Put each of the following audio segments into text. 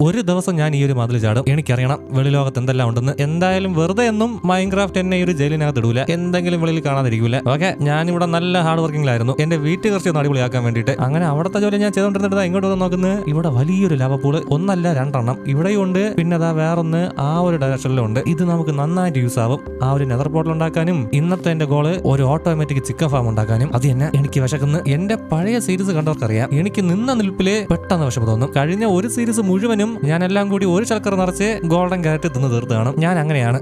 ഒരു ദിവസം ഞാൻ ഈ ഒരു മതിൽ ചാടും. എനിക്കറിയണം വെളിലോകത്ത് എന്തെല്ലാം ഉണ്ടെന്ന്. എന്തായാലും വെറുതെ എന്നും മൈൻക്രാഫ്റ്റ് എന്നെ ഈ ഒരു ജയിലിനകത്ത് ഇടൂല. എന്തെങ്കിലും വെളിയിൽ കാണാതിരിക്കൂല. ഓക്കെ ഞാനിവിടെ നല്ല ഹാർഡ് വർക്കിംഗിലായിരുന്നു എന്റെ വീട്ടിൽ കുറച്ച് ഒന്ന് അടിപൊളിയാക്കാൻ വേണ്ടിയിട്ട്. അങ്ങനെ അവിടുത്തെ ജോലി ഞാൻ ചെയ്തോണ്ടിരുന്നിട്ട് ഇങ്ങോട്ട് വന്ന് നോക്കുന്നത് ഇവിടെ വലിയൊരു ലാവപ്പൂൾ ഒന്നല്ല രണ്ടെണ്ണം. ഇവിടെയും ഉണ്ട് പിന്നെ അതാ വേറൊന്ന് ആ ഒരു ഡയറക്ഷനിലും ഉണ്ട് ഇത് നമുക്ക് നന്നായിട്ട് യൂസ് ആവും. ആ ഒരു നെതർ പോർട്ടൽ ഉണ്ടാക്കാനും ഇന്നത്തെ എന്റെ ഗോൾ ഒരു ഓട്ടോമാറ്റിക് ചിക്കൻ ഫാം ഉണ്ടാക്കാനും. അത് തന്നെ എനിക്ക് വിശക്കുന്നു. എന്റെ പഴയ സീരീസ് കണ്ടവർക്കറിയാം. എനിക്ക് നിന്ന നിൽപ്പിൽ പെട്ടെന്ന് വിഷമം തോന്നും. കഴിഞ്ഞ ഒരു സീരീസ് മുഴുവനും ഞാൻ എല്ലാം കൂടി ഒരു ചക്കർ നിറച്ച് ഗോൾഡൻ ക്യാരറ്റ് തിന്ന് തീർത്താണ് ഞാൻ അങ്ങനെയാണ്.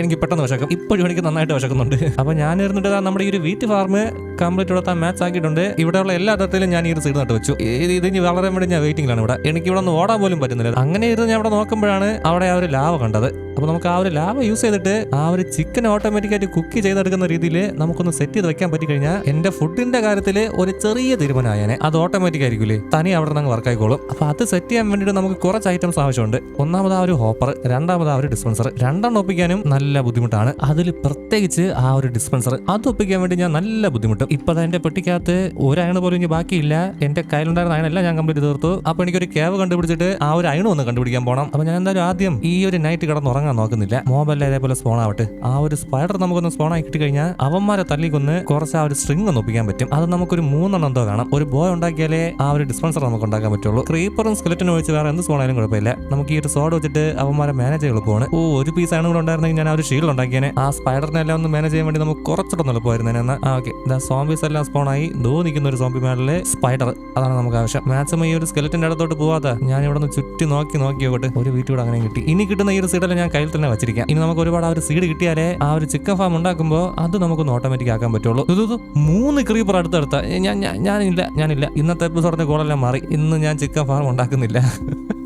എനിക്ക് പെട്ടെന്ന് വിശക്കും. ഇപ്പോഴും എനിക്ക് നന്നായിട്ട് വിശക്കുന്നുണ്ട്. അപ്പൊ ഞാൻ ഇരുന്നിട്ട് നമ്മുടെ ഈ ഒരു വീറ്റ് ഫാർം കംപ്ലീറ്റ് ഇവിടെ മാച്ച് ആക്കിയിട്ടുണ്ട്. ഇവിടെയുള്ള എല്ലാ തരത്തിലും ഞാൻ ഈ ഒരു സീഡ് നട്ട് വെച്ചു. ഇത് ഇനി വളരെ വേണ്ടി ഞാൻ വെയിറ്റിംഗിലാണ് ഇവിടെ. എനിക്ക് ഇവിടെ ഒന്ന് ഓടാൻ പോലും പറ്റുന്നില്ല. അങ്ങനെ ഇരുന്ന് ഞാൻ ഇവിടെ നോക്കുമ്പോഴാണ് അവിടെ ആ ഒരു ലാവ കണ്ടത്. അപ്പൊ നമുക്ക് ആ ഒരു ലാവ യൂസ് ചെയ്തിട്ട് ആ ഒരു ചിക്കൻ ഓട്ടോമാറ്റിക്കായിട്ട് കുക്ക് ചെയ്തെടുക്കുന്ന രീതിയിൽ നമുക്കൊന്ന് സെറ്റ് ചെയ്ത് വെക്കാൻ പറ്റി കഴിഞ്ഞാൽ എന്റെ ഫുഡിന്റെ കാര്യത്തിൽ ഒരു ചെറിയ തീരുമാനമായേനെ. അത് ഓട്ടോമാറ്റിക് ആയിരിക്കില്ലേ തനി അവിടെ നിന്ന് വർക്ക് ആയിക്കോളും. അപ്പൊ അത് സെറ്റ് ചെയ്യാൻ വേണ്ടിയിട്ട് നമുക്ക് കുറച്ച് ഐറ്റംസ് ആവശ്യമുണ്ട്. ഒന്നാമത് ആ ഒരു ഹോപ്പർ രണ്ടാമത് ആ ഒരു ഡിസ്പെൻസർ രണ്ടെണ്ണം ഒപ്പിക്കാനും നല്ല ബുദ്ധിമുട്ടാണ്. അതിൽ പ്രത്യേകിച്ച് ആ ഒരു ഡിസ്പെൻസർ അത് ഒപ്പിക്കാൻ വേണ്ടി ഞാൻ നല്ല ബുദ്ധിമുട്ടും. ഇപ്പൊ അതിന്റെ എന്റെ പെട്ടിക്കകത്ത് ഒരു അയണ് പോലും ഇനി ബാക്കിയില്ല. എന്റെ കയ്യിലുണ്ടായിരുന്ന അയണെല്ലാം ഞാൻ കംപ്ലീറ്റ് തീർത്തു. അപ്പൊ എനിക്കൊരു ക്യാബ് കണ്ടുപിടിച്ചിട്ട് ആ ഒരു അയണ് ഒന്ന് കണ്ടുപിടിക്കാൻ പോകണം അപ്പൊ ഞാൻ എന്തായാലും ആദ്യം ഈ ഒരു നൈറ്റ് കിടന്നുറങ്ങാൻ നോക്കുന്നില്ല. മൊബൈലിൽ ഇതേപോലെ സ്പോൺ ആവട്ടെ. ആ ഒരു സ്പൈഡർ നമുക്കൊന്ന് സ്പോൺ ആയി കിട്ടി കഴിഞ്ഞാൽ അവന്മാരെ തല്ലിക്കൊന്ന് കുറച്ച് ആ ഒരു സ്ട്രിങ് ഒന്ന് ഒപ്പിക്കാൻ പറ്റും. അത് നമുക്കൊരു മൂന്നെണ്ണം എന്തോ കാണാം. ഒരു ബോയ് ഉണ്ടാക്കിയാലേ ആ ഒരു ഡിസ്പെൻസർ നമുക്ക് ഉണ്ടാക്കാൻ പറ്റുള്ളൂ. ക്രീപ്പറും സ്കെലറ്റിനും ഒഴിച്ച് വേറെ എന്ത് സ്പോൺ ആയാലും കുഴപ്പമില്ല. നമുക്ക് ഈ ഒരു സോഡ് വെച്ചിട്ട് അവന്മാരെ മാനേജ് എളുപ്പമാണ്. ഓ ഒരു പീസ് ആണ് കൂടെ ഉണ്ടായിരുന്നെങ്കിൽ ഞാൻ ആ ഒരു ഷീൽഡ് ഉണ്ടാക്കിയേനെ. ആ സ്പൈഡറിനെ എല്ലാം ഒന്ന് മാനേജ് ചെയ്യാൻ വേണ്ടി നമുക്ക് കുറച്ചുകൂടെ എളുപ്പമായിരുന്നു എന്നാൽ ആ ഓക്കെ ദാ സോംബീസ് എല്ലാം സ്പോൺ ആയി. ദോ നിൽക്കുന്ന ഒരു സോംബി മേളിലെ സ്പൈഡർ അതാണ് നമുക്ക് ആവശ്യം. മാക്സിമം ഈ ഒരു സ്കെലറ്റിന്റെ അടുത്തോട്ട് പോവാതെ. ഞാൻ ഇവിടെ നിന്ന് ചുറ്റി നോക്കി നോക്കി നോക്കട്ടെ. ഒരു വീട്ടിലൂടെ അങ്ങനെ കിട്ടി. ഇനി കിട്ടുന്ന ഈ ഒരു സീഡല്ല ഞാൻ കയ്യിൽ തന്നെ വെച്ചിരിക്കാം. ഇനി നമുക്ക് ഒരുപാട് ആ ഒരു സീഡ് കിട്ടിയാലേ ആ ഒരു ചിക്കൻ ഫാം ഉണ്ടാക്കുമ്പോൾ അത് നമുക്കൊന്ന് ഓട്ടോമാറ്റിക് ആക്കാൻ പറ്റുള്ളൂ. ഇത് മൂന്ന് ക്രീപ്പർ അടുത്തടുത്ത. ഞാൻ ഞാനില്ല ഞാനില്ല. ഇന്നത്തെ എപ്പിസോഡിന്റെ ഗോളെല്ലാം മാറി. ഇന്ന് ഞാൻ ചിക്കൻ ഫാം ഉണ്ടാക്കുന്നില്ല.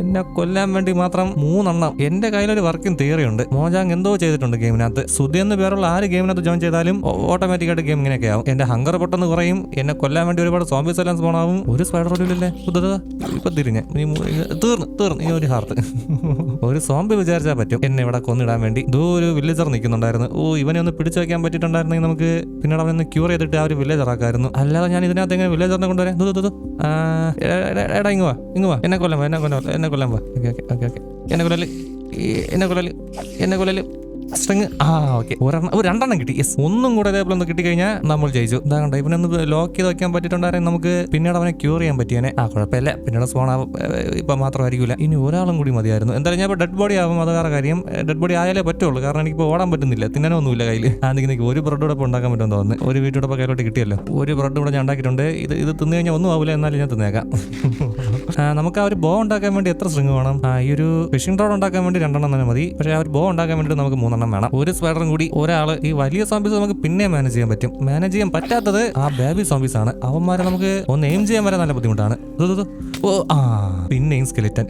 എന്നെ കൊല്ലാൻ വേണ്ടി മാത്രം മൂന്നെണ്ണം. എന്റെ കയ്യിലൊരു വർക്കിംഗ് തിയറി ഉണ്ട്. മോജാങ് എന്തോ ചെയ്തിട്ടുണ്ട് ഗെയിമിനകത്ത്. സുധി എന്ന് പേരുള്ള ആര് ഗെയിമിനകത്ത് ജോയിൻ ചെയ്താലും ഓട്ടോമാറ്റിക് ആയിട്ട് ഗെയിം ഇങ്ങനെയൊക്കെ ആവും. എന്റെ ഹങ്കർ പെട്ടെന്ന് കുറയും. എന്നെ കൊല്ലാൻ വേണ്ടി ഒരുപാട് സോംബി എല്ലാം പോണാവും ഒരു സ്പൈഡർ ഇല്ലല്ലേ? ഇപ്പൊ തിരിഞ്ഞ്. തീർന്നു തീർന്നു. ഈ ഒരു ഹാർട്ട് ഒരു സോംബി വിചാരിച്ചാൽ പറ്റും. എന്നെ ഇവിടെ കൊന്നിടാൻ വേണ്ടി. ഇതോ ഒരു വില്ലേജർ നിൽക്കുന്നുണ്ടായിരുന്നു. ഓ ഇവനെ ഒന്ന് പിടിച്ചു വയ്ക്കാൻ പറ്റിയിട്ടുണ്ടായിരുന്നെങ്കിൽ നമുക്ക് പിന്നീട് അവനൊന്ന് ക്യൂർ ചെയ്തിട്ട് ആ ഒരു വില്ലേജർ ആക്കായിരുന്നു. അല്ലാതെ ഞാൻ ഇതിനകത്ത് എങ്ങനെ വില്ലേജറിനെ കൊണ്ടുവരാം ദൂ, ദൂ, ദൂ. എടാ, ഇങ്ങ് വാ വാ. എന്നെ കൊല്ലാൻ വാ എന്നെ കൊല്ലാൻ എന്നെ കൊല്ലാൻ വാ. Okay okay okay okay. എന്നെ കൊല്ലല് എന്നെ കൊല്ലല് എന്നെ കൊല്ലല് സ്ട്രിങ് ആ ഓക്കെ. ഒരെണ്ണം ഒരു രണ്ടെണ്ണം കിട്ടി. യെസ് ഒന്നും കൂടെ ഇതേപോലെ ഒന്ന് കിട്ടി കഴിഞ്ഞാൽ നമ്മൾ ജയിച്ചു. ഇതാ കണ്ടോ ഇവനൊന്ന് ലോക്ക് ചെയ്ത് വെക്കാൻ പറ്റിയിട്ടുണ്ടായിരുന്നു നമുക്ക് പിന്നീട് അവനെ ക്യൂർ ചെയ്യാൻ പറ്റിയനെ. ആ കുഴപ്പമില്ല. പിന്നീട് സ്പോൺ ഇപ്പം മാത്രമായിരിക്കില്ല ഇനി ഒരാളും കൂടി മതിയായിരുന്നു. എന്തായാലും ഞാൻ ഇപ്പോൾ ഡെഡ് ബോഡി ആവും. അത് വേറെ കാര്യം ഡെഡ് ബോഡി ആയാലേ പറ്റുള്ളൂ. കാരണം എനിക്കിപ്പോൾ ഓടാൻ പറ്റുന്നില്ല. തിന്നാനൊന്നുമില്ല കയ്യിൽ ആ നിൽക്കി ഒരു ബ്രെഡ് കൂടെ ഉണ്ടാക്കാൻ പറ്റുമെന്ന് തോന്നുന്നു. ഒരു വീട്ടിലൂടെ കയ്യിലോട്ട് കിട്ടിയല്ലോ. ഒരു ബ്രെഡ് കൂടെ ഞാൻ ഉണ്ടാക്കിയിട്ടുണ്ട്. ഇത് ഇത് തിന്നു കഴിഞ്ഞാൽ ഒന്നും ആവില്ല എന്നാലും ഞാൻ തിന്നേക്കാം. നമുക്ക് ആ ഒരു ബോ ഉണ്ടാക്കാൻ വേണ്ടി എത്ര സ്ട്രിങ് വേണം? ഈ ഒരു ഫിഷിംഗ് റോഡ് ഉണ്ടാക്കാൻ വേണ്ടി രണ്ടെണ്ണം തന്നെ മതി. പക്ഷേ ആ ഒരു ബോ ഉണ്ടാക്കാൻ വേണ്ടി നമുക്ക് മൂന്നെണ്ണം വേണം. ഒരു സ്വേഡറും കൂടി ഒരാൾ ഈ വലിയ സോംബീസ് നമുക്ക് പിന്നെ മാനേജ് ചെയ്യാൻ പറ്റും. മാനേജ് ചെയ്യാൻ പറ്റാത്തത് ആ ബേബി സോംബീസ് ആണ്. അവന്മാരെ നമുക്ക് ഒന്ന് എയിം ചെയ്യാൻ വരെ നല്ല ബുദ്ധിമുട്ടാണ്. ഓ ആ പിന്നെയും സ്കെലിറ്റൻ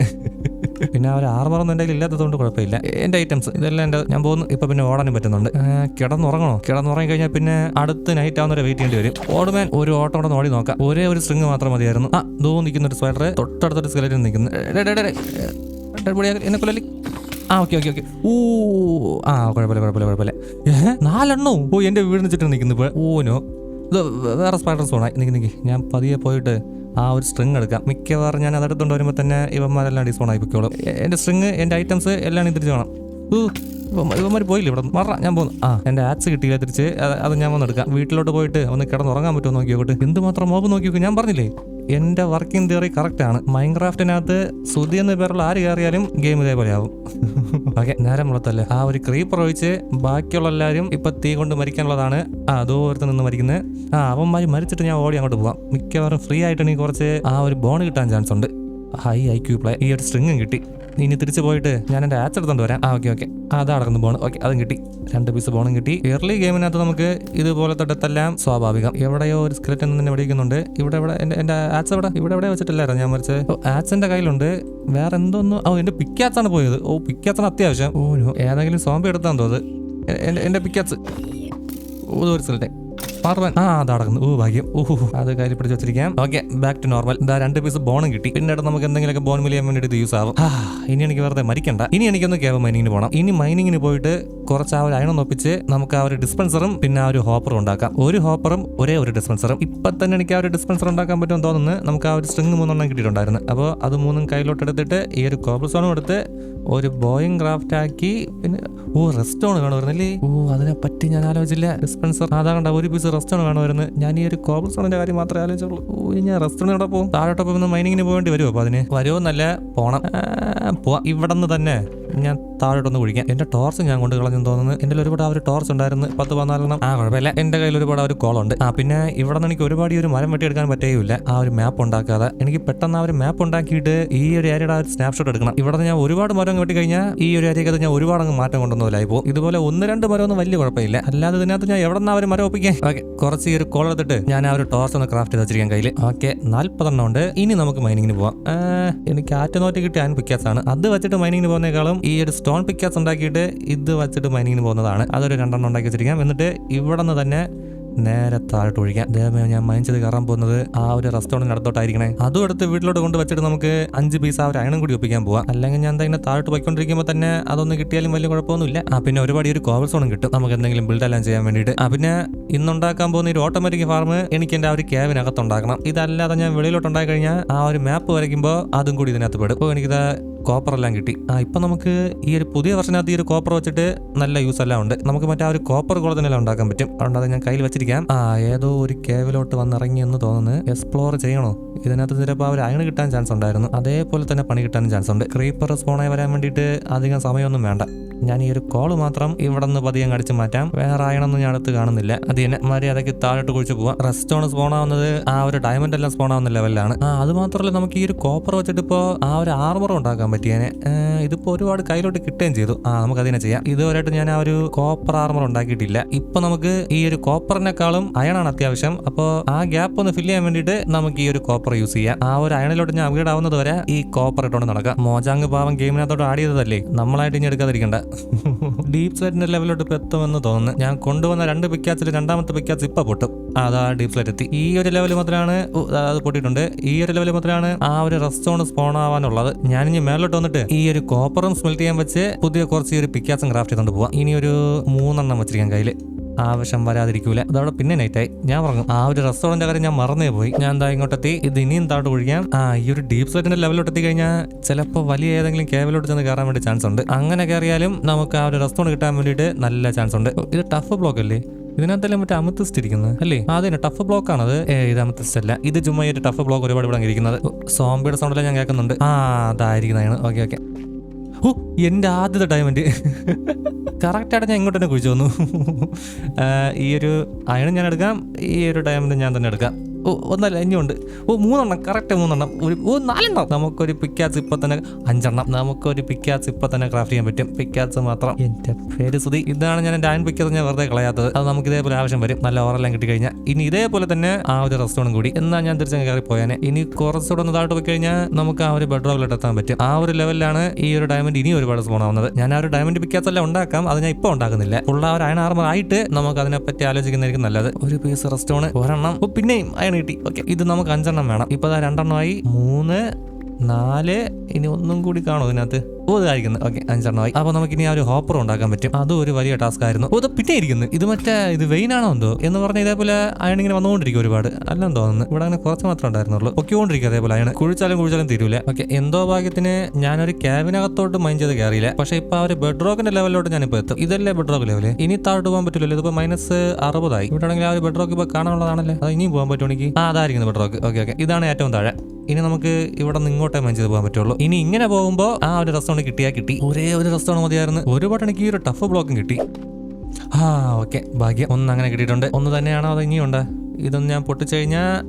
പിന്നെ ആ ഒരു ആർമറൊന്നും എന്റെ ഇല്ലാത്തതുകൊണ്ട് കുഴപ്പമില്ല. എന്റെ ഐറ്റംസ് ഇതെല്ലാം എന്റെ ഞാൻ പോകുന്നു. ഇപ്പൊ പിന്നെ ഓടാനും പറ്റുന്നുണ്ട്. കിടന്നുറങ്ങണോ? കിടന്നുറങ്ങി കഴിഞ്ഞാൽ പിന്നെ അടുത്ത നൈറ്റ് ആവുന്നവരെ വെയിറ്റ് ചെയ്യേണ്ടി വരും. ഓടുമാൻ ഒരു ഓട്ടം കൂടെ ഓടി നോക്കാം. ഒരേ ഒരു സ്ട്രിങ് മാത്രം മതിയായിരുന്നു. ആ ദൂ നിൽക്കുന്ന ഒരു സ്പൈഡർ തൊട്ടടുത്തൊരു സ്കെലറ്റിൽ നിൽക്കുന്നു. എന്നെ കൊല്ലി ആ ഓക്കെ ഓക്കെ ഓക്കെ. ഓ ആ കുഴപ്പമില്ല കുഴപ്പമില്ല കുഴപ്പമില്ല. ഏഹ് നാലെണ്ണോ ഓ എന്റെ വീടിന് ചുറ്റും നിൽക്കുന്നു ഇപ്പോൾ ഓനോ ഇത് വേറെ സ്പൈഡർ സോണായി നിൽക്കി നിൽക്കി ഞാൻ പതിയെ പോയിട്ട് ആ ഒരു സ്ട്രിങ് എടുക്കാം. മിക്കവാറും ഞാൻ അതെടുത്തോണ്ട് വരുമ്പോൾ തന്നെ ഇവന്മാരെല്ലാം ആയി പൊയ്ക്കോളും എ- എന്റെ സ്ട്രിങ് എന്റെ ഐറ്റംസ് എല്ലാം ഇതിരിച്ച് വേണം. ഇവന്മാർ പോയില്ല ഇവിടെ? മറ ഞാൻ പോകുന്നു ആ എന്റെ ആക്സ് കിട്ടിയില്ല തിരിച്ച്. അത് ഞാൻ വന്ന് എടുക്കാം. വീട്ടിലോട്ട് പോയിട്ട് ഒന്ന് കിടന്നുറങ്ങാൻ പറ്റുമോ നോക്കിയോട്ട് എന്തുമാത്രം മോബ് നോക്കിയോ നോക്കി ഞാൻ പറഞ്ഞില്ലേ? എന്റെ വർക്കിംഗ് തിയറി കറക്റ്റ് ആണ്. മൈൻക്രാഫ്റ്റിനകത്ത് സുധി എന്ന പേരുള്ള ആര് കയറിയാലും ഗെയിം ഇതേപോലെ ആവും. ഓക്കെ നേരം മുളത്തല്ലേ ആ ഒരു ക്രീപ്പർ ഒഴിച്ച് ബാക്കിയുള്ള എല്ലാവരും ഇപ്പൊ തീ കൊണ്ട് മരിക്കാനുള്ളതാണ്. ആ ദൂരത്ത് നിന്ന് മരിക്കുന്നത് ആ അവന്മാര് മരിച്ചിട്ട് ഞാൻ ഓടി അങ്ങോട്ട് പോവാം. മിക്കവാറും ഫ്രീ ആയിട്ട് കുറച്ച് ആ ഒരു ബോൺ കിട്ടാൻ ചാൻസ് ഉണ്ട്. ഹൈ ഐ ക്യൂ പ്ലേ ഈ ഒരു സ്ട്രിങ്ങും കിട്ടി. ഇനി തിരിച്ചു പോയിട്ട് ഞാൻ എന്റെ ആച്ച് എടുത്തോണ്ട് വരാം. ആ ഓക്കെ ഓക്കെ അത് അടക്കുന്നു ബോൺ ഓക്കെ അതും കിട്ടി. രണ്ട് പീസ് ബോണും കിട്ടി. എർലി ഗെയിമിനകത്ത് നമുക്ക് ഇതുപോലത്തെ ഡെത്തെല്ലാം സ്വാഭാവികം. എവിടെയോ ഒരു സ്ക്രിപ്റ്റ് എന്ന് തന്നെ വിളിക്കുന്നുണ്ട്. ഇവിടെ ഇവിടെ എന്റെ എന്റെ ആച്ച് എവിടെ? ഇവിടെ എവിടെ വെച്ചിട്ടില്ലായിരുന്നു ഞാൻ മറിച്ച്. ഓ ആച്ചിന്റെ കയ്യിലുണ്ട്. വേറെ എന്തോന്നു? ഓ എന്റെ പിക്കാച്ചാണ് പോയത്. ഓ പിക്കാച്ചാണ് അത്യാവശ്യം. ഓ. ഏതെങ്കിലും സോംബി എടുത്താന്ന് തോന്നുന്നത് എന്റെ എന്റെ പിക്കാച്ച് ഓ ഒരു സ്ഥലത്തെ പാർവൻ ആ അതടങ്ങുന്നു ഓ ഭാഗ്യം. ഓഹോ അത് കാര്യം പിടിച്ച് വെച്ചിരിക്കാം. ഓക്കെ ബാക്ക് ടു നോർമൽ ഇതാ രണ്ട് പീസ് ബോണും കിട്ടി. പിന്നീട് നമുക്ക് എന്തെങ്കിലുമൊക്കെ ബോൺ മിലിയാൻ വേണ്ടിയിട്ട് യൂസ് ആവും. ഇനി എനിക്ക് വെറുതെ മരിക്കണ്ട. ഇനി എനിക്കൊന്ന് കേവ മൈനിങ്ങിന് പോകണം ഇനി മൈനിങ്ങിന് പോയിട്ട് കുറച്ച് ആ ഒരു അയണം ഒപ്പിച്ച് നമുക്ക് ആ ഒരു ഡിസ്പെൻസറും പിന്നെ ആ ഒരു ഹോപ്പറും ഉണ്ടാക്കാം. ഒരു ഹോപ്പറും ഒരേ ഒരു ഡിസ്പെൻസറും ഇപ്പൊ തന്നെ എനിക്ക് ആ ഒരു ഡിസ്പെൻസർ ഉണ്ടാക്കാൻ പറ്റും തോന്നുന്നു. നമുക്ക് ആ ഒരു സ്ട്രിങ് മൂന്നെണ്ണം കിട്ടിയിട്ടുണ്ടായിരുന്നു. അപ്പോൾ അത് മൂന്നും കയ്യിലോട്ട് എടുത്തിട്ട് ഈ ഒരു കോബിൾ സോണും എടുത്ത് ഒരു ബോയിങ് ക്രാഫ്റ്റ് ആക്കി. പിന്നെ ഓ റെസ്റ്റോണ് കാണുമായിരുന്നില്ലേ? ഓ അതിനെ പറ്റി ഞാൻ ആലോചിച്ചില്ല. ഡിസ്പെൻസർ അതാ കണ്ട ഒരു പീസ് റെസ്റ്റോൺ വരുന്നത്? ഞാൻ ഈ ഒരു കോബിൾ സ്റ്റോണിന്റെ കാര്യം മാത്രമേ ആലോചിച്ചുള്ളൂ. ഓ ഞാൻ റെസ്റ്റോറന്റ് എവിടെ പോകും? താഴോട്ടൊപ്പം മൈനിങ്ങിന് പോകേണ്ടി വരുമോ അപ്പോൾ അതിന്? വരുമോ നല്ല പോണം. പോവാം. ഇവിടെ നിന്ന് തന്നെ. ഞാൻ താഴോട്ടൊന്ന് കുഴിക്കാം. എന്റെ ടോർച്ച് ഞാൻ കൊണ്ട് കളഞ്ഞെന്ന് തോന്നുന്നു. എന്റെ ഒരുപാട് ആ ഒരു ടോർച്ച് ഉണ്ടായിരുന്നു. പത്ത് പതിനാലെണ്ണം ആ കുഴപ്പമില്ല. എന്റെ കയ്യിൽ ഒരുപാട് ആ ഒരു കോളുണ്ട് ആ പിന്നെ ഇവിടെ നിന്ന് എനിക്ക് ഒരുപാട് ഈ ഒരു മരം വെട്ടിയെടുക്കാൻ പറ്റുകയില്ല. ആ ഒരു മാപ്പ് ഉണ്ടാക്കാതെ. എനിക്ക് പെട്ടെന്ന് ആ ഒരു മാപ്പ് ഉണ്ടാക്കിയിട്ട് ഈ ഒരു ഏരിയയുടെ ആ ഒരു സ്നാപ്ഷോട്ട് എടുക്കണം. ഇവിടെ ഞാൻ ഒരുപാട് മരം വെട്ടി കഴിഞ്ഞാൽ ഈ ഒരു ഏരിയക്കകത്ത് ഞാൻ ഒരുപാട് അങ്ങ് മാറ്റം കൊണ്ടുവന്നതിലായി പോകും. ഇതുപോലെ ഒന്ന് രണ്ട് മരം ഒന്നും വലിയ കുഴപ്പമില്ല. അല്ലാതെ ഇതിനകത്ത് ഞാൻ എവിടെ നിന്ന് ഒരു മരം ഒപ്പിക്കാൻ? ഓക്കെ കുറച്ച് ഈ ഒരു കോൾ എടുത്തിട്ട് ഞാൻ ആ ഒരു ടോർച്ച് ഒന്ന് ക്രാഫ്റ്റ് ചെയ്ത് വെച്ചിരിക്കാൻ കയ്യിൽ ഓക്കെ നാല്പതെണ്ണം ഉണ്ട്. ഇനി നമുക്ക് മൈനിങ്ങിന് പോവാം. എനിക്ക് ആറ്റനോറ്റ് കിട്ടിയ അയൺ പിക്കാസ് ആണ്. അത് വെച്ചിട്ട് മൈനിങ്ങിന് പോകുന്നേക്കാളും ഈ ഒരു സ്റ്റോൺ പിക്കാസ് ഉണ്ടാക്കിയിട്ട് ഇത് വെച്ചിട്ട് മൈനിങ്ങിന് പോകുന്നതാണ്. അതൊരു രണ്ടെണ്ണം ഉണ്ടാക്കി വെച്ചിരിക്കാം. എന്നിട്ട് ഇവിടെ നിന്ന് തന്നെ നേരെ താഴോട്ട് ഒഴിക്കാം. ദൈവമേ ഞാൻ മൈൻ ചെയ്ത് കയറാൻ പോകുന്നത് ആ ഒരു റെസ്റ്റോറന്റ് അടുത്തോട്ടായിരിക്കണേ അതും എടുത്ത് വീട്ടിലോട്ട് കൊണ്ട് വെച്ചിട്ട് നമുക്ക് അഞ്ച് പീസ് ആ ഒരു അയണം കൂടി ഒപ്പിക്കാൻ പോവാം. അല്ലെങ്കിൽ ഞാൻ തന്നെ താഴോട്ട് പോയിക്കൊണ്ടിരിക്കുമ്പോൾ തന്നെ അതൊന്ന് കിട്ടിയാലും വലിയ കുഴപ്പമൊന്നുമില്ല. ആ പിന്നെ ഒരുപാട് ഒരു കോവൽ സോണും കിട്ടും. നമുക്ക് എന്തെങ്കിലും ബിൽഡ് എല്ലാം ചെയ്യാൻ വേണ്ടിയിട്ട്. ആ പിന്നെ ഇന്നുണ്ടാക്കാൻ പോകുന്ന ഒരു ഓട്ടോമാറ്റിക് ഫാർമ് എനിക്ക് എന്റെ ആ ഒരു ക്യാബിനകത്ത് ഉണ്ടാക്കണം. ഇതല്ലാതെ ഞാൻ വെളിയിലോട്ട് ഉണ്ടായി കഴിഞ്ഞാൽ ആ ഒരു മാപ്പ് വരയ്ക്കുമ്പോൾ അതും കൂടി ഇതിനകത്ത് പെടും. അപ്പോൾ എനിക്കിത് കോപ്പർ എല്ലാം കിട്ടി. ആ ഇപ്പം നമുക്ക് ഈ ഒരു പുതിയ വർഷനകത്ത് ഈ ഒരു കോപ്പർ വെച്ചിട്ട് നല്ല യൂസ് എല്ലാം ഉണ്ട്. നമുക്ക് മറ്റേ ആ ഒരു കോപ്പർ ഗോളത്തിനെല്ലാം ഉണ്ടാക്കാൻ പറ്റും. അതുകൊണ്ട് അത് ഞാൻ കയ്യിൽ വെച്ചിരിക്കാം. ആ ഏതോ ഒരു കേവിലോട്ട് വന്നിറങ്ങി എന്ന് തോന്നുന്നു. എക്സ്പ്ലോർ ചെയ്യണോ? ഇതിനകത്ത് ചിലപ്പോൾ അവർ അയണ് കിട്ടാൻ ചാൻസ് ഉണ്ടായിരുന്നു. അതേപോലെ തന്നെ പണി കിട്ടാനും ചാൻസ് ഉണ്ട്. ക്രീപ്പർ സ്പോണായി വരാൻ വേണ്ടിയിട്ട് അധികം സമയമൊന്നും വേണ്ട. ഞാൻ ഈ ഒരു കോൾ മാത്രം ഇവിടെ നിന്ന് പതിയെ കടിച്ച് മാറ്റാം. വേറെ ആയണമെന്ന് ഞാൻ അടുത്ത് കാണുന്നില്ല. അത് തന്നെ മര്യാദയ്ക്ക് താഴോട്ട് കുഴിച്ച് പോവാം. റെസ്റ്റോൺ സ്പോൺ ആവുന്നത് ആ ഒരു ഡയമണ്ട് എല്ലാം സ്പോൺ ആവുന്ന ലെവലിലാണ് ആ അത് മാത്രമല്ല നമുക്ക് ഈ ഒരു കോപ്പർ വെച്ചിട്ട് ഇപ്പോൾ ആ ഒരു ആർമർ ഉണ്ടാക്കാൻ പറ്റിയേനെ. ഇതിപ്പോ ഒരുപാട് കയ്യിലോട്ട് കിട്ടുകയും ചെയ്തു. ആ നമുക്ക് അതിനെ ചെയ്യാം. ഇതുവരെയായിട്ട് ഞാൻ ആ ഒരു കോപ്പർ ആർമർ ഉണ്ടാക്കിയിട്ടില്ല. ഇപ്പൊ നമുക്ക് ഈ ഒരു കോപ്പറിനെക്കാളും അയണാണ് അത്യാവശ്യം. അപ്പോൾ ആ ഗ്യാപ്പ് ഒന്ന് ഫില്ല് ചെയ്യാൻ വേണ്ടിട്ട് നമുക്ക് ഈ ഒരു കോപ്പർ യൂസ് ചെയ്യാം. ആ ഒരു അയണിലോട്ട് ഞാൻ അപ്ഗ്രേഡ് ആവുന്നത് വരെ ഈ കോപ്പർ ഇട്ടോണ്ട് നടക്കാം. മോജാങ് പാവം ഗെയിമിനകത്തോട്ട് ആഡ് ചെയ്തതല്ലേ? നമ്മളായിട്ട് ഇനി എടുക്കാതിരിക്കണ്ട. ഡീപ് സെറ്റിന്റെ ലെവലിലോട്ട് ഇപ്പൊ എത്തുമെന്ന് തോന്നുന്നു. ഞാൻ കൊണ്ടുവന്ന രണ്ട് പിക്കാച്ചിൽ രണ്ടാമത്തെ പിക്കാച്ച് ഇപ്പൊ പൊട്ടും. അതാ ഡീപ് സെറ്റ് എത്തി. ഈ ഒരു ലെവൽ മാത്രമാണ് അത് പൊട്ടിയിട്ടുണ്ട്. ഈ ഒരു ലെവൽ മാത്രമാണ് ആ ഒരു റെസ്റ്റോൺ സ്പോൺ ആവാനുള്ളത്. ഞാനിനി ഇനി മേലോട്ട് വന്നിട്ട് ഈ ഒരു കോപ്പറും സ്മെൽറ്റ് ചെയ്യാൻ വെച്ച് പുതിയ കുറച്ച് ഒരു പിക്കാസും ക്രാഫ്റ്റ് ചെയ്തുകൊണ്ട് പോവാം. ഇനി ഒരു മൂന്നെണ്ണം വെച്ചിരിക്കാൻ കയ്യിൽ ആവശ്യം വരാതിരിക്കൂല. അതവിടെ പിന്നെ നൈറ്റായി ഞാൻ പറഞ്ഞു ആ ഒരു റെസ്റ്റോറന്റ് കാര്യം ഞാൻ മറന്നേ പോയി. ഞാൻ എന്താ ഇങ്ങോട്ടെത്തി? ഇത് ഇനിയും താഴോട്ട് ഒഴിക്കാം. ആ ഈ ഒരു ഡീപ് സെറ്റിന്റെ ലെവലിലോട്ട് എത്തി കഴിഞ്ഞാൽ ചിലപ്പോൾ വലിയ ഏതെങ്കിലും കേവലോട്ട് ചെന്ന് കയറാൻ വേണ്ടി ചാൻസ് ഉണ്ട്. അങ്ങനെ കയറിയാലും നമുക്ക് ആ ഒരു റെസ്റ്റോറന്റ് കിട്ടാൻ വേണ്ടിയിട്ട് നല്ല ചാൻസ് ഉണ്ട്. ഇത് ടഫ് ബ്ലോക്ക് അല്ലേ? ഇതിനകത്തല്ലേ മറ്റേ അമത്തിസ്റ്റ് ഇരിക്കുന്നത് അല്ലേ? ആ, ടഫ് ബ്ലോക്ക് ആണത് ഇത് അമത്തിസ്റ്റ് അല്ല ഇത് ചുമ്മാ ഒരു ടഫ് ബ്ലോക്ക് ഒരുപാട് ഇവിടെ ഇരിക്കുന്നത് സോംബിയുടെ സൗണ്ടെല്ലാം ഞാൻ കേൾക്കുന്നുണ്ട്. ആ അതായിരിക്കുന്നതാണ് ഓക്കെ ഓക്കെ. ഓ എന്റെ ആദ്യത്തെ ഡയമണ്ട് കറക്റ്റായിട്ട് ഞാൻ ഇങ്ങോട്ട് തന്നെ കുഴിച്ചു വന്നു. ഈ ഒരു അയൺ ഞാൻ എടുക്കാം. ഈ ഒരു ഡയമണ്ട് ഞാൻ തന്നെ എടുക്കാം. ഓ ഒന്നല്ല ഇനിയുണ്ട്. ഓ മൂന്നെണ്ണം കറക്റ്റ് മൂന്നെണ്ണം. ഒരു ഓ നാലെണ്ണം. നമുക്കൊരു പിക്കാസ് ഇപ്പൊ തന്നെ അഞ്ചെണ്ണം. നമുക്കൊരു പിക്കാസ് ഇപ്പൊ തന്നെ ക്രാഫ്റ്റ് ചെയ്യാൻ പറ്റും. പിക്കാസ് മാത്രം. എന്റെ പേര് സുതി ഇതാണ് ഞാൻ എന്റെ ആൻ പിക്കാസ് ഞാൻ വെറുതെ കളയാത്തത്. അത് നമുക്ക് ഇതേപോലെ ആവശ്യം വരും. നല്ല ഓറെല്ലാം കിട്ടി കഴിഞ്ഞാൽ ഇനി ഇതേപോലെ തന്നെ ആ ഒരു റെസ്റ്റോറന്റ് കൂടി. എന്നാൽ ഞാൻ തിരിച്ചങ്ങ് കയറി പോയാനെ ഇനി കുറച്ചുകൂടെ ഒന്ന് പോയി കഴിഞ്ഞാൽ നമുക്ക് ആ ഒരു ബെഡ്റൂമിലോട്ട് എത്താൻ പറ്റും. ആ ഒരു ലെവലിലാണ് ഈ ഒരു ഡയമണ്ട് ഇനി ഒരുപാട് സ്പോൺ ആവുന്നത്. ഞാൻ ആ ഒരു ഡയമണ്ട് പിക്കാസ് എല്ലാം ഉണ്ടാക്കാം. അത് ഞാൻ ഇപ്പോൾ ഉണ്ടാക്കുന്നില്ല. ഉള്ള ഒരു അയൺ ആർമർ ആയിട്ട് നമുക്ക് അതിനെപ്പറ്റി ആലോചിക്കുന്നതായിരിക്കും നല്ലത്. ഒരു പീസ് റെസ്റ്റോൺ ഒരെണ്ണം. പിന്നെയും അയൺ കിട്ടി. ഓക്കെ ഇത് നമുക്ക് അഞ്ചെണ്ണം വേണം. ഇപ്പൊ രണ്ടെണ്ണമായി. മൂന്ന് നാല് ഇനി ഒന്നും കൂടി കാണും ഇതിനകത്ത്? ഓ ഇതായിരിക്കുന്നു ഓക്കെ അഞ്ചെണ്ണമായി അപ്പൊ നമുക്ക് ഇനി ആ ഒരു ഹോപ്പർ ഉണ്ടാക്കാൻ പറ്റും. അതും ഒരു വലിയ ടാസ്ക് ആയിരുന്നു. ഓ പിന്നെ ഇരിക്കുന്നു. ഇത് മറ്റേ ഇത് വെയിൻ ആണോ എന്തോ? എന്ന് പറഞ്ഞ ഇതേപോലെ അയൺ ഇങ്ങനെ വന്നുകൊണ്ടിരിക്കും ഒരുപാട്. അല്ലെന്ന് തോന്നുന്നു. ഇവിടെ അങ്ങനെ കുറച്ച് മാത്രമേ ഉണ്ടായിരുന്നുള്ളൂ. പൊക്കിക്കൊണ്ടിരിക്കും അതേപോലെ അയൺ. കുഴിച്ചാലും കുഴിച്ചാലും തീരൂല. ഓക്കെ എന്തോ ഭാഗ്യത്തിന് ഞാനൊരു ക്യാബിനകത്തോട്ട് മൈൻഡ് ചെയ്ത് കയറിയില്ല. പക്ഷേ ഇപ്പൊ ആ ഒരു ബെഡ് റോക്കിന്റെ ലെവലിലോട്ട് ഞാനിപ്പോ എത്തും. ഇതല്ലേ ബെഡ് റോക്ക് ലെവൽ? ഇനി താഴോട്ട് പോകാൻ പറ്റില്ലല്ലോ. ഇതിപ്പോ മൈനസ് അറുപതായി. ഇവിടെ ആണെങ്കിൽ ആ ഒരു ബെഡ് റോക്ക് ഇപ്പൊ കാണാനുള്ളതാണല്ലേ? അത് ഇനിയും പോകാൻ പറ്റുമെങ്കിൽ ആ അതായിരിക്കുന്നു ബെഡ് റോക്ക് ഓക്കെ ഓക്കെ. ഇതാണ് ഏറ്റവും താഴെ. ഇനി നമുക്ക് ഇവിടെ നിന്ന് ഇങ്ങോട്ടേ മൈൻഡ് ചെയ്ത് പോകാൻ പറ്റുള്ളൂ. ഇനി ഇങ്ങനെ പോകുമ്പോൾ ആ ഒരു റെസ്റ്റോറന്റ് കിട്ടിയാൽ കിട്ടി. ഒരേ ഒരു റെസ്റ്റോറന്റ് മതിയായിരുന്നു. ഒരുപാട് എനിക്ക് ഈ ഒരു ടഫ് ബ്ലോക്കും കിട്ടി. ആ ഓക്കെ ഭാഗ്യം. ഒന്ന് അങ്ങനെ കിട്ടിയിട്ടുണ്ട്. ഒന്ന് തന്നെയാണോ അത് ഇനിയുണ്ട് ഇതൊന്ന് ഞാൻ പൊട്ടിച്ചു കഴിഞ്ഞാൽ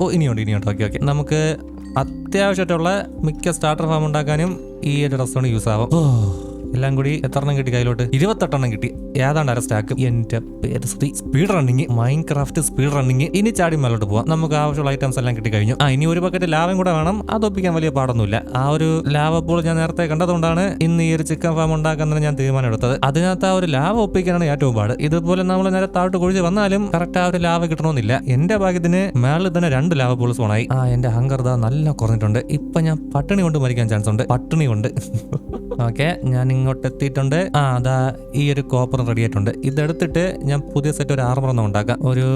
ഓ ഇനിയുണ്ട് ഇനിയുണ്ട്. ഓക്കെ ഓക്കെ നമുക്ക് അത്യാവശ്യമായിട്ടുള്ള മിക്ക സ്റ്റാർട്ടർ ഫാം ഉണ്ടാക്കാനും ഈ ഒരു റെസ്റ്റോറന്റ് യൂസ് ആവും. ഓ. എല്ലാം കൂടി എത്ര എണ്ണം കിട്ടി കയ്യിലോട്ട്? ഇരുപത്തെട്ടെണ്ണം കിട്ടി. ഏതാണ്ട് അര സ്റ്റാക്ക് എന്റെ പേര് Stuthi speed running Minecraft speed running ഇനി ചാടി മേലോട്ട് പോവാം. നമുക്ക് ആവശ്യമുള്ള ഐറ്റംസ് എല്ലാം കിട്ടി കഴിഞ്ഞു. ആ ഇനി ഒരു പക്കറ്റ് ലാഭം കൂടെ വേണം. അത് ഒപ്പിക്കാൻ വലിയ പാടൊന്നുമില്ല. ആ ഒരു ലാവ പോൾ ഞാൻ നേരത്തെ കണ്ടതുകൊണ്ടാണ് ഇന്ന് ഈ ഒരു ചിക്കൻ ഫാം ഉണ്ടാക്കാൻ ഞാൻ തീരുമാനം എടുത്തത്. അതിനകത്ത് ആ ഒരു ലാവ ഒപ്പിക്കാനാണ് ഏറ്റവും പാട്. ഇതുപോലെ നമ്മൾ നേരെ താഴോട്ട് കുഴിച്ച് വന്നാലും കറക്റ്റ് ആ ഒരു ലാവ കിട്ടണമെന്നില്ല. എന്റെ ഭാഗ്യത്തിന് മേളിൽ തന്നെ രണ്ട് ലാവ പോൾസ് ഓണായി ആ എന്റെ ഹങ്കർദ നല്ല കുറഞ്ഞിട്ടുണ്ട്. ഇപ്പൊ ഞാൻ പട്ടിണി കൊണ്ട് മരിക്കാൻ ചാൻസ് ഉണ്ട്. പട്ടിണി കൊണ്ട്. ഓക്കെ ഞാൻ ഇങ്ങോട്ട് എത്തിയിട്ടുണ്ട് ആ അതാ ഈ ഒരു കോപ്പർ റെഡി ആയിട്ടുണ്ട്. ഇതെടുത്തിട്ട് ഞാൻ പുതിയ സെറ്റ് ഒരു ആർമർ ഒന്നും ഉണ്ടാക്കാം. ഒരു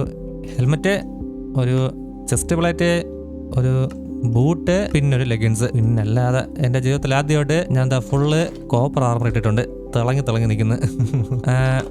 ഹെൽമെറ്റ് ഒരു ചെസ്റ്റ് പ്ലേറ്റ് ഒരു ബൂട്ട് പിന്നെ ഒരു ലെഗിൻസ് പിന്നെ അല്ലാതെ എന്റെ ജീവിതത്തിൽ ആദ്യമായിട്ട് ഞാൻ എന്താ ഫുള്ള് കോപ്പർ ആർമർ ഇട്ടിട്ടുണ്ട്. തിളങ്ങി തിളങ്ങി നിൽക്കുന്നത്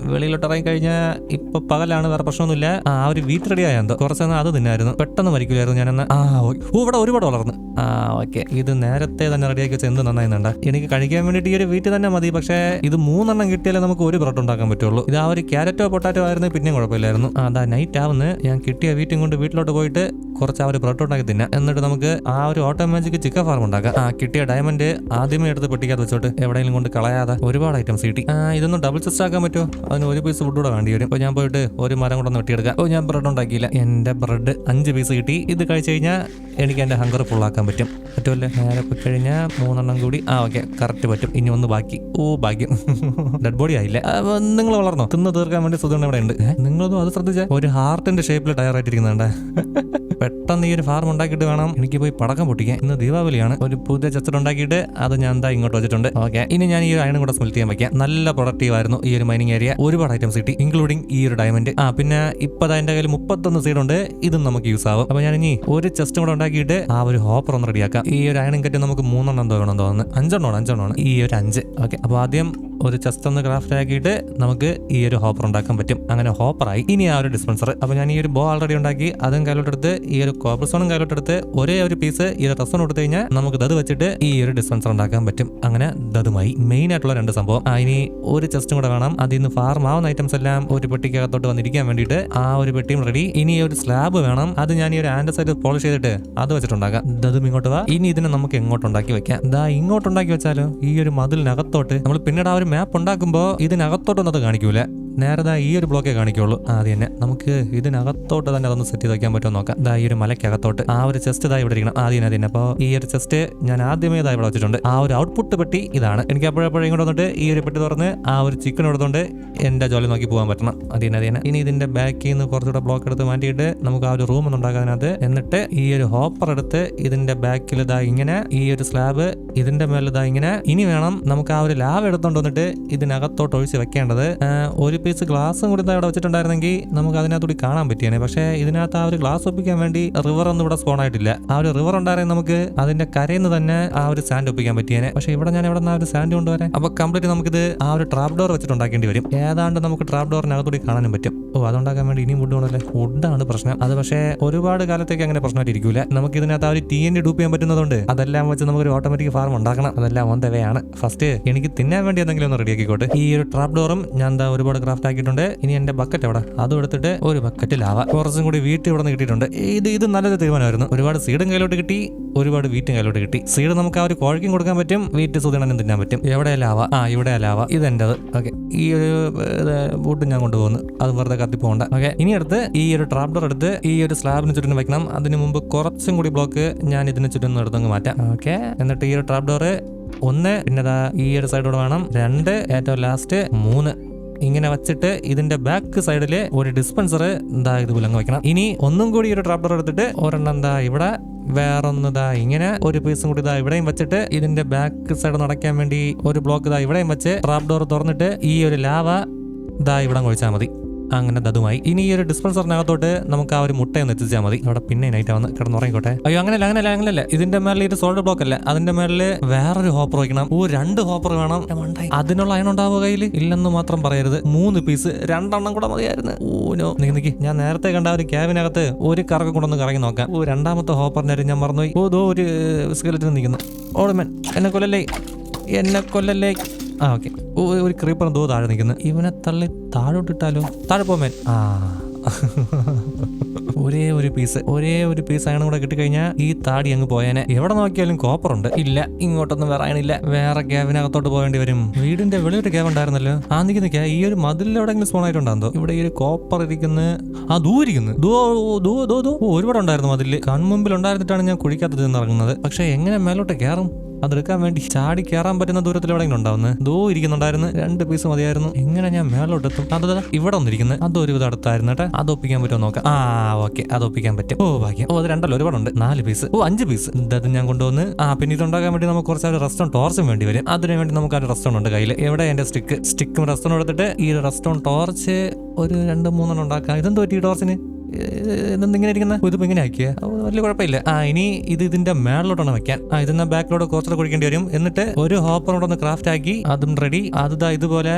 വെളിയിലോട്ട് ഇറങ്ങി കഴിഞ്ഞാൽ ഇപ്പൊ പകലാണ് വേറെ പ്രശ്നമൊന്നുമില്ല. ആ ഒരു വീറ്റ് റെഡി ആയതോ കുറച്ച് നേരം അത് തിന്നായിരുന്നു. പെട്ടെന്ന് മരിക്കില്ലായിരുന്നു ഞാനെന്ന്. ആ ഓ- ഇവിടെ ഒരുപാട് വളർന്നു. ആ ഓക്കെ. ഇത് നേരത്തെ തന്നെ റെഡിയാക്കി വെച്ച് എന്ത് നന്നായിരുന്നുണ്ട് എനിക്ക് കഴിക്കാൻ വേണ്ടിയിട്ട് ഈ ഒരു വീറ്റ് തന്നെ മതി. പക്ഷേ ഇത് മൂന്നെണ്ണം കിട്ടിയാലേ നമുക്ക് ഒരു ബ്രെഡ് ഉണ്ടാക്കാൻ പറ്റുള്ളൂ. ഇത് ആ ഒരു ക്യാരറ്റോ പൊട്ടാറ്റോ ആയിരുന്നു പിന്നെയും കുഴപ്പമില്ലായിരുന്നു. അതാ നൈറ്റ് ആവുന്ന. ഞാൻ കിട്ടിയ വീട്ടും കൊണ്ട് വീട്ടിലോട്ട് പോയിട്ട് കുറച്ച് ആ ഒരു ബ്രെഡ് ഉണ്ടാക്കി തിന്നാം. എന്നിട്ട് നമുക്ക് ആ ഒരു ഓട്ടോമാജിക് ചിക്കൻ ഫാർം ഉണ്ടാക്കാം. ആ കിട്ടിയ ഡയമണ്ട് ആദ്യമേ എടുത്ത് പെട്ടിക്കാതെ വെച്ചോട്ട്. എവിടെയെങ്കിലും കൊണ്ട് കളയാതെ ഒരുപാട് ഐറ്റംസ് ആ ഇതൊന്നും ഡബിൾ ചെസ്റ്റ് ആക്കാൻ പറ്റുമോ? അതിന് ഒരു പീസ് ഫുഡ് കൂടെ വേണ്ടി വരും. അപ്പോൾ ഞാൻ പോയിട്ട് ഒരു മരം കൂടെ ഒന്ന് വെട്ടിയെടുക്കാം. ഓ ഞാൻ ബ്രെഡ് ഉണ്ടാക്കിയില്ല. എന്റെ ബ്രെഡ് അഞ്ച് പീസ് കിട്ടി. ഇത് കഴിച്ച് കഴിഞ്ഞാൽ എനിക്ക് എന്റെ ഹങ്കർ ഫുള്ളാക്കാൻ പറ്റും. പറ്റുമല്ലേ? നേരെ പോയി കഴിഞ്ഞാൽ മൂന്നെണ്ണം കൂടി. ആ ഓക്കെ കറക്റ്റ് പറ്റും. ഇനി ഒന്ന് ബാക്കി. ഓ ഭാഗ്യം. ഡെഡ് ബോഡി ആയില്ല? നിങ്ങൾ വളർന്നോ? തിന്ന് തീർക്കാൻ വേണ്ടി സുഖം ഇവിടെ ഉണ്ട്. നിങ്ങളൊന്നും അത് ശ്രദ്ധിച്ചാൽ ഒരു ഹാർട്ടിന്റെ ഷേപ്പിൽ ടയറായിട്ടിരിക്കുന്നുണ്ട് പെട്ടെന്ന് ഈ ഒരു ഫാർം ഉണ്ടാക്കിയിട്ട് വേണം. എനിക്ക് പോയി പടക്കം പൊട്ടിക്കാൻ. ഇന്ന് ദീപാവലിയാണ്. ഒരു പുതിയ ചച്ചർ ഉണ്ടാക്കിയിട്ട് അത് ഞാൻ എന്താ ഇങ്ങോട്ട് വെച്ചിട്ടുണ്ട്. ഓക്കെ ഇനി ഞാൻ ഈ അയണും കൂടെ സ്മെൽറ്റ് ചെയ്യാൻ വെക്കാം നല്ല പ്രൊഡക്റ്റീവ് ആയിരുന്നു ഈ ഒരു മൈനിങ് ഏരിയ ഒരുപാട് ഐറ്റംസ് കിട്ടി ഇൻക്ലൂഡിംഗ് ഈ ഒരു ഡയമണ്ട് ആ പിന്നെ ഇപ്പൊ അതിന്റെ കയ്യിൽ മുപ്പത്തൊന്ന് സീഡ് ഉണ്ട്. ഇതും നമുക്ക് യൂസ് ആവും. അപ്പൊ ഞാൻ ഇനി ഒരു ചെസ്റ്റ് കൂടെ ഉണ്ടാക്കിയിട്ട് ആ ഒരു ഹോപ്പർ ഒന്ന് റെഡിയാക്കാം ഈ ഒരു അയണിംഗ് കെട്ടി നമുക്ക് മൂന്നെണ്ണം തോന്നണം തോന്നുന്നു. അഞ്ചെണ്ണമാണ് അഞ്ചെണ്ണമാണ്. ഈ ഒരു അഞ്ച്. ഓക്കെ അപ്പൊ ആദ്യം ഒരു ചെസ്റ്റ് ഒന്ന് ക്രാഫ്റ്റ് ആക്കിയിട്ട് നമുക്ക് ഈ ഒരു ഹോപ്പർ ഉണ്ടാക്കാൻ പറ്റും. അങ്ങനെ ഹോപ്പറായി ഇനി ആ ഒരു ഡിസ്പെൻസർ അപ്പോൾ ഞാൻ ഈ ഒരു ബോ ആൾറെഡി ഉണ്ടാക്കി. അതും കയ്യിലോട്ടെടുത്ത് ഈ ഒരു കോപ്പർ സോണും കയ്യിലോട്ടെടുത്ത് ഒരേ ഒരു പീസ് ഈ ഒരു റസൺ കൊടുത്തു കഴിഞ്ഞാൽ നമുക്ക് ദത് വെച്ചിട്ട് ഈ ഒരു ഡിസ്പെൻസർ ഉണ്ടാക്കാൻ പറ്റും. അങ്ങനെ ദതുമായി. മെയിൻ ആയിട്ടുള്ള രണ്ട് സംഭവം. ഇനി ഒരു ചെസ്റ്റും കൂടെ വേണം. അതിൽ നിന്ന് ഫാർം ആവുന്ന ഐറ്റംസ് എല്ലാം ഒരു പെട്ടിക്കകത്തോട്ട് വന്നിരിക്കാൻ വേണ്ടിയിട്ട് ആ ഒരു പെട്ടിയും റെഡി ഇനി ഒരു സ്ലാബ് വേണം. അത് ഞാൻ ഈ ഒരു ആൻഡ് സൈഡ് പോളിഷ് ചെയ്തിട്ട് അത് വെച്ചിട്ടുണ്ടാക്കാം. ദതും ഇങ്ങോട്ട് വാ. ഇനി ഇതിനെ നമുക്ക് എങ്ങോട്ട് ഉണ്ടാക്കി വെക്കാം? ദാ ഇങ്ങോട്ട് ഉണ്ടാക്കി വെച്ചാലോ? ഈ ഒരു മതിലിനകത്തോട്ട് നമ്മൾ പിന്നീട് ആ ഒരു മാപ്പ് ഉണ്ടാക്കുമ്പോൾ ഇതിനകത്തോട്ടൊന്നും അത് കാണിക്കൂല. നേരെ ദാ ഈ ഒരു ബ്ലോക്കേ കാണിക്കുള്ളൂ. ആദ്യം തന്നെ നമുക്ക് ഇതിനകത്തോട്ട് തന്നെ അതൊന്ന് സെറ്റ് ചെയ്ത് വയ്ക്കാൻ പറ്റുമോ നോക്കാം. ദാ ഈ ഒരു മലയ്ക്കകത്തോട്ട്. ആ ഒരു ചെസ്റ്റ് ഇതാ ഇവിടെ ഇരിക്കണം. ആദ്യം അതിനെ അപ്പോൾ ഈ ഒരു ചെസ്റ്റ് ഞാൻ ആദ്യമേ ഇതാ ഇവിടെ വെച്ചിട്ടുണ്ട്. ആ ഒരു ഔട്ട്പുട്ട് പെട്ടി ഇതാണ്. എനിക്ക് അപ്പോഴപ്പോഴും ഇങ്ങോട്ട് വന്നിട്ട് ഈ ഒരു പെട്ടി തുറന്ന് ആ ഒരു ചിക്കൻ എടുത്തുകൊണ്ട് എന്റെ ജോലി നോക്കി പോകാൻ പറ്റണം. അതിന് അതിന് ഇനി ഇതിന്റെ ബാക്കിൽ നിന്ന് കുറച്ചുകൂടെ ബ്ലോക്ക് എടുത്ത് മാറ്റിയിട്ട് നമുക്ക് ആ ഒരു റൂം ഉണ്ടാക്കാം അതിനകത്ത്. എന്നിട്ട് ഈ ഒരു ഹോപ്പർ എടുത്ത് ഇതിന്റെ ബാക്കിൽ ഇതാ ഇങ്ങനെ ഈ ഒരു സ്ലാബ് ഇതിന്റെ മേലെ ഇതാ ഇങ്ങനെ. ഇനി വേണം നമുക്ക് ആ ഒരു ലാവ് എടുത്തുകൊണ്ട് വന്നിട്ട് ഇതിനകത്തോട്ട് ഒഴിച്ച് വെക്കേണ്ടത്. ആ, പീസ് ഗ്ലാസും കൂടി ഇവിടെ വെച്ചിട്ടുണ്ടായിരുന്നെങ്കിൽ നമുക്ക് അതിനകത്തൂടി കാണാൻ പറ്റിയാണ് പക്ഷേ ഇതിനകത്ത് ആ ഒരു ഗ്ലാസ് ഒപ്പിക്കാൻ വേണ്ടി റിവർ ഒന്നും ഇവിടെ സ്പോൺ ആയിട്ടില്ല. ആ ഒരു റിവർ ഉണ്ടായിരുന്നെങ്കിൽ നമുക്ക് അതിന്റെ കരയിൽ നിന്ന് തന്നെ ആ ഒരു സാൻഡ് ഒപ്പിക്കാൻ പറ്റിയേനെ. പക്ഷേ ഇവിടെ ഞാൻ ഇവിടെ നിന്ന് ആ ഒരു സാൻഡ് കൊണ്ടുവരാൻ? അപ്പോൾ കംപ്ലീറ്റ് നമുക്കിത് ആ ഒരു ട്രാപ്പ് ഡോർ വെച്ചിട്ടുണ്ടാക്കേണ്ടി വരും. ഏതാണ്ട് നമുക്ക് ട്രാപ്പ് ഡോറിനകത്തൂടി കാണാനും പറ്റും. ഓ അതുണ്ടാക്കാൻ വേണ്ടി ഇനിയും വുഡ് വേണമല്ലേ? വുഡാണ് പ്രശ്നം. അത് പക്ഷേ ഒരുപാട് കാലത്തേക്ക് അങ്ങനെ പ്രശ്നമായിട്ട് നമുക്ക് ഇതിനകത്ത് ആ ഒരു ടി എൻ ഡൂപ്പ് ചെയ്യാൻ പറ്റുന്നതുകൊണ്ട് അതെല്ലാം വെച്ച് നമുക്ക് ഒരു ഓട്ടോമാറ്റിക് ഫാർം ഉണ്ടാക്കണം. അതെല്ലാം ഓൺ ആണ്. ഫസ്റ്റ് എനിക്ക് തിന്നാൻ വേണ്ടി എന്തെങ്കിലും ഒന്ന് റെഡി ആക്കിക്കോട്ടെ. ഈ ഒരു ട്രാപ്പ് ഡോറും ഞാൻ എന്താ ഒരുപാട് ക്രാഫ്റ്റ് ആക്കിയിട്ടുണ്ട്. ഇനി എന്റെ ബക്കറ്റ് അവിടെ അതും എടുത്തിട്ട് ഒരു ബക്കറ്റ് ലാവ കുറച്ചും കൂടി വീട്ടിൽ ഇവിടെ നിന്ന് കിട്ടിയിട്ടുണ്ട്. ഇത് ഇത് നല്ലൊരു തീരുമാനമായിരുന്നു. ഒരുപാട് സീഡും കയ്യിലോട്ട് കിട്ടി. ഒരുപാട് വീറ്റും കയ്യിലോട്ട് കിട്ടി. സീഡ് നമുക്ക് ആ ഒരു കോഴിക്കും കൊടുക്കാൻ പറ്റും. വീറ്റ് സുധീണനും തിന്നാൻ പറ്റും. എവിടെ ആ ഇവിടെ ലാവ. എന്റെത് ഓക്കെ ഈ ഒരു ബൂട്ട് ഞാൻ കൊണ്ടുപോകുന്നു. അത് വെറുതെ കത്തിപ്പോണ്ട ഓക്കെ ഇനി അടുത്ത് ഈ ഒരു ട്രാപ്ഡർ ഡോർ എടുത്ത് ഈ ഒരു സ്ലാബിന് ചുറ്റും വെക്കണം. അതിന് മുമ്പ് കുറച്ചും കൂടി ബ്ലോക്ക് ഞാൻ ഇതിന് ചുറ്റും എടുത്തങ്ങ് മാറ്റാം. ഓക്കെ എന്നിട്ട് ഈ ഒരു ട്രാപ്പ് ഡോറ് ഒന്ന് പിന്നെ ഈ ഒരു സൈഡോട് വേണം. രണ്ട് ഏറ്റവും ലാസ്റ്റ് മൂന്ന്. ഇങ്ങനെ വെച്ചിട്ട് ഇതിന്റെ ബാക്ക് സൈഡിൽ ഒരു ഡിസ്പെൻസർ എന്താ ഇതുപോലെ അങ്ങ് വെക്കണം. ഇനി ഒന്നും കൂടി ഒരു ട്രാപ്പർ എടുത്തിട്ട് ഒരെണ്ണം എന്താ ഇവിടെ വേറൊന്നിതാ ഇങ്ങനെ ഒരു പീസും കൂടി ഇതാ ഇവിടെയും വെച്ചിട്ട് ഇതിന്റെ ബാക്ക് സൈഡ് നടക്കാൻ വേണ്ടി ഒരു ബ്ലോക്ക് ഇതാ ഇവിടെയും വെച്ച് ട്രാപ്പ് ഡോർ തുറന്നിട്ട് ഈ ഒരു ലാവ ഇതാ ഇവിടെ കുഴിച്ചാൽ മതി. അങ്ങനെ അതുമായി. ഇനി ഈ ഒരു ഡിസ്പെൻസറിനകത്തോട്ട് നമുക്ക് ആ ഒരു മുട്ടയൊന്ന് എത്തിച്ചാൽ മതി. അവിടെ പിന്നെ നൈറ്റ് വന്ന് കിടന്നുറങ്ങിക്കോട്ടെ അയ്യോ അങ്ങനെയല്ല അങ്ങനെയല്ല അങ്ങനെയല്ല. ഇതിന്റെ മേളിൽ ഇത് സോൾഡ് ബ്ലോക്ക് അല്ല. അതിന്റെ മേളിൽ വേറൊരു ഹോപ്പർ വയ്ക്കണം ഓ രണ്ട് ഹോപ്പർ വേണം. അതിനുള്ള അയൺ ഉണ്ടാവുക കയ്യിൽ ഇല്ലെന്ന് മാത്രം പറയരുത്. മൂന്ന് പീസ് രണ്ടെണ്ണം കൂടെ മതിയായിരുന്നു. ഓനോ നീ. നിക്ക് ഞാൻ നേരത്തെ കണ്ട ഒരു ക്യാബിനകത്ത് ഒരു കറക്കം കൊണ്ടൊന്ന് കറങ്ങി നോക്കാം. ഓ രണ്ടാമത്തെ ഹോപ്പറിന്റെ കാര്യം ഞാൻ മറന്നുപോയി. ഓ ദോ ഒരു സ്കെലറ്റിന് നിൽക്കുന്നു ഓടുമൻ എന്നെ കൊല്ലല്ലേ? എന്നെ കൊല്ലല്ലേ? ആ ഓക്കെ. ഒരു ക്രീപ്പർ എന്തോ താഴെ നിൽക്കുന്നു. ഇവനെ തള്ളി താഴോട്ടിട്ടാലോ താഴെ പോമേൻ ആ. ഒരേ ഒരു പീസ് ഒരേ ഒരു പീസ് അങ്ങനെ കൂടെ കിട്ടിക്കഴിഞ്ഞാൽ ഈ താടി അങ്ങ് പോയേനെ. എവിടെ നോക്കിയാലും കോപ്പർ ഉണ്ട്. ഇല്ല ഇങ്ങോട്ടൊന്നും വേറെ വേറെ ക്യാബിനകത്തോട്ട് പോകേണ്ടി വരും. വീടിന്റെ വെളിയൊരു ക്യാബ് ഉണ്ടായിരുന്നല്ലോ. ആ നിൽക്കുന്ന ഈ ഒരു മതിലിൽ എവിടെയെങ്കിലും സ്പോൺ ആയിട്ടുണ്ടോ ഇവിടെ ഈ ഒരു കോപ്പർ ഇരിക്കുന്നു. ആ ദൂരിക്കുന്നു ദൂ ദൂ ദൂ ദൂ. ഒരുപാട് ഉണ്ടായിരുന്നു മതിലിൽ കൺമുമ്പിൽ ഉണ്ടായിരുന്നിട്ടാണ് ഞാൻ കുഴിക്കാത്തത് നിന്ന് ഇറങ്ങുന്നത്. പക്ഷെ എങ്ങനെ മേലോട്ട് കയറും അതെടുക്കാൻ വേണ്ടി ചാടി കയറാൻ പറ്റുന്ന ദൂരത്തിൽ എവിടെയെങ്കിലും ഉണ്ടാവുന്ന ദോ ഇരിക്കുന്നുണ്ടായിരുന്നു. രണ്ട് പീസ് മതിയായിരുന്നു. എങ്ങനെ ഞാൻ മേലോട്ട് എത്തും അത് ഇവിടെ ഒന്നിരിക്കുന്നത് അത് ഒരുവിധം അടുത്തായിരുന്നു കേട്ടോ. അത് ഒപ്പിക്കാൻ പറ്റുമോ നോക്കാം. ആ ഓക്കെ. അത് ഒപ്പിക്കാൻ പറ്റും. ഓ ഭാഗ്യം. ഓ അത് രണ്ടല്ലോ ഒരുപാടുണ്ട്. നാല് പീസ് ഓ അഞ്ച് പീസ് അത് ഞാൻ കൊണ്ടുവന്ന്. ആ പിന്നെ ഇതുണ്ടാക്കാൻ വേണ്ടി നമുക്ക് കുറച്ച് ഒരു റെസ്റ്റോൺ ടോർച്ചും വേണ്ടി വരും. അതിനു വേണ്ടി നമുക്ക് ആ റെസ്റ്റോറന്റ് ഉണ്ട് കയ്യിൽ എവിടെ എന്റെ സ്റ്റിക്ക് സ്റ്റിക്കും റെസ്റ്റോറന്റ് എടുത്തിട്ട് ഈ റെസ്റ്റോറന്റ് ടോർച്ച് ഒരു രണ്ട് മൂന്നെണ്ണം ഉണ്ടാക്കാം. ഇതെന്തോ പറ്റി ടോർച്ചിന് ഇതെന്ത് ഇങ്ങനെ ഇരിക്കുന്ന ഇതിപ്പോ ഇങ്ങനെ ആക്കിയ? വലിയ കുഴപ്പമില്ല. ആ ഇനി ഇത് ഇതിന്റെ മേളിലോട്ടാണ് വെക്കാൻ. ആ ഇതെന്നാ ബാക്കിലോട്ട് കുറച്ചുകൂടെ കുഴിക്കേണ്ടി വരും. എന്നിട്ട് ഒരു ഹോപ്പറോട് ഒന്ന് ക്രാഫ്റ്റ് ആക്കി അതും റെഡി അത് ദാ ഇതുപോലെ